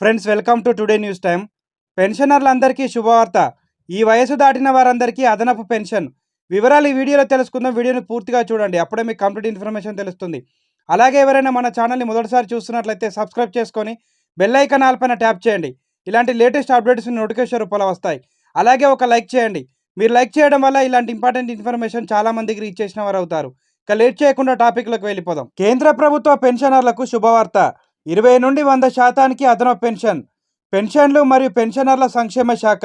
Friends welcome to today news time పెన్షనర్లందరికీ శుభవార్త. ఈ వయసు దాటిన వారందరికీ అదనపు పెన్షన్. వివరాలు ఈ వీడియోలో తెలుసుకుందాం. వీడియోని పూర్తిగా చూడండి. అప్పుడే మీకు కంప్లీట్ ఇన్ఫర్మేషన్ తెలుస్తుంది. అలాగే ఎవరైనా మన ఛానల్ని మొదటిసారి చూస్తున్నట్లయితే సబ్స్క్రైబ్ చేసుకొని బెల్ ఐకాన్ ఆల్పైన ట్యాప్ చేయండి. ఇలాంటి లేటెస్ట్ అప్డేట్స్ నోటిఫికేషన్ రూపంలో వస్తాయి. అలాగే ఒక లైక్ చేయండి. మీరు లైక్ చేయడం వల్ల ఇలాంటి ఇంపార్టెంట్ ఇన్ఫర్మేషన్ చాలా మందికి రీచ్ చేసిన వారు అవుతారు ఇక లేట్ చేయకుండా టాపిక్లోకి వెళ్ళిపోదాం. కేంద్ర ప్రభుత్వ పెన్షనర్లకు శుభవార్త. ఇరవై నుండి వంద శాతానికి అదనపు పెన్షన్. పెన్షన్లు మరియు పెన్షనర్ల సంక్షేమ శాఖ.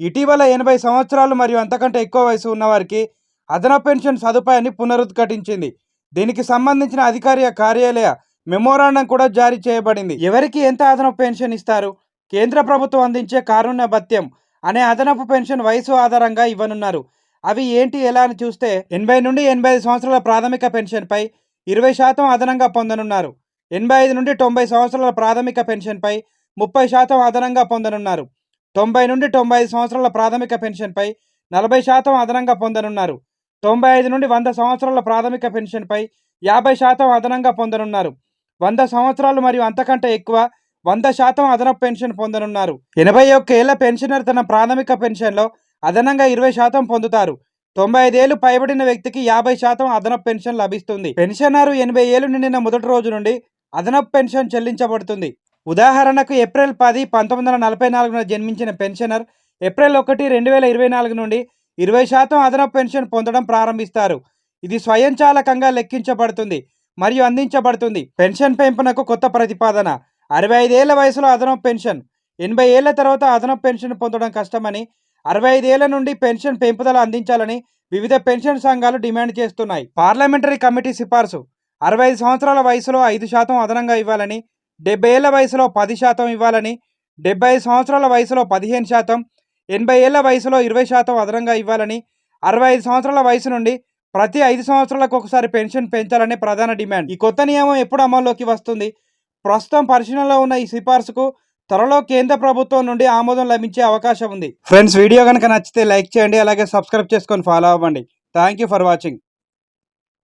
ఇటీవల ఎనభై సంవత్సరాలు మరియు అంతకంటే ఎక్కువ వయసు ఉన్నవారికి అదనపు పెన్షన్ సదుపాయాన్ని పునరుద్ఘాటించింది. దీనికి సంబంధించిన అధికారిక కార్యాలయ మెమోరాండం కూడా జారీ చేయబడింది. ఎవరికి ఎంత అదనపు పెన్షన్ ఇస్తారు? కేంద్ర ప్రభుత్వం అందించే కారుణ్య భత్యం అనే అదనపు పెన్షన్ వయసు ఆధారంగా ఇవ్వనున్నారు. అవి ఏంటి ఎలా అని చూస్తే ఎనభై నుండి ఎనభై ఐదు సంవత్సరాల ప్రాథమిక పెన్షన్పై ఇరవై శాతం అదనంగా పొందనున్నారు. ఎనభై ఐదు నుండి తొంభై సంవత్సరాల ప్రాథమిక పెన్షన్పై ముప్పై శాతం అదనంగా పొందనున్నారు. తొంభై నుండి తొంభై ఐదు సంవత్సరాల ప్రాథమిక పెన్షన్పై నలభై శాతం అదనంగా పొందనున్నారు. తొంభై ఐదు నుండి వంద సంవత్సరాల ప్రాథమిక పెన్షన్పై యాభై శాతం అదనంగా పొందనున్నారు. వంద సంవత్సరాలు మరియు అంతకంటే ఎక్కువ వంద శాతం అదనపు పెన్షన్ పొందనున్నారు. ఎనభై ఒక్క ఏళ్ళ పెన్షనర్ తన ప్రాథమిక పెన్షన్లో అదనంగా ఇరవై శాతం పొందుతారు. తొంభై ఐదేళ్ళు పైబడిన వ్యక్తికి యాభై శాతం అదనపు పెన్షన్ లభిస్తుంది. పెన్షనర్ ఎనభై ఏళ్ళు నిండిన మొదటి రోజు నుండి అదనపు పెన్షన్ చెల్లించబడుతుంది. ఉదాహరణకు ఏప్రిల్ పది పంతొమ్మిది వందల నలభై నాలుగున జన్మించిన పెన్షనర్ ఏప్రిల్ ఒకటి రెండు వేల ఇరవై నాలుగు నుండి ఇరవై శాతం అదనపు పెన్షన్ పొందడం ప్రారంభిస్తారు. ఇది స్వయంచాలకంగా లెక్కించబడుతుంది మరియు అందించబడుతుంది. పెన్షన్ పెంపునకు కొత్త ప్రతిపాదన. అరవై ఐదేళ్ళ వయసులో అదనపు పెన్షన్. ఎనభై ఏళ్ళ తర్వాత అదనపు పెన్షన్ పొందడం కష్టమని అరవై ఐదేళ్ళ నుండి పెన్షన్ పెంపుదల అందించాలని వివిధ పెన్షన్ సంఘాలు డిమాండ్ చేస్తున్నాయి. పార్లమెంటరీ కమిటీ సిఫార్సు. అరవై ఐదు సంవత్సరాల వయసులో ఐదు శాతం అదనంగా ఇవ్వాలని డెబ్బై ఏళ్ళ వయసులో పది శాతం ఇవ్వాలని డెబ్బై సంవత్సరాల వయసులో పదిహేను శాతం ఎనభై ఏళ్ళ వయసులో ఇరవై శాతం అదనంగా ఇవ్వాలని అరవై ఐదు సంవత్సరాల వయసు నుండి ప్రతి ఐదు సంవత్సరాలకు ఒకసారి పెన్షన్ పెంచాలనే ప్రధాన డిమాండ్. ఈ కొత్త నియమం ఎప్పుడు అమల్లోకి వస్తుంది? ప్రస్తుతం పరిశీలనలో ఉన్న ఈ సిఫార్సుకు త్వరలో కేంద్ర ప్రభుత్వం నుండి ఆమోదం లభించే అవకాశం ఉంది. ఫ్రెండ్స్ వీడియో కనుక నచ్చితే లైక్ చేయండి అలాగే సబ్స్క్రైబ్ చేసుకొని ఫాలో అవ్వండి. Thank you for watching.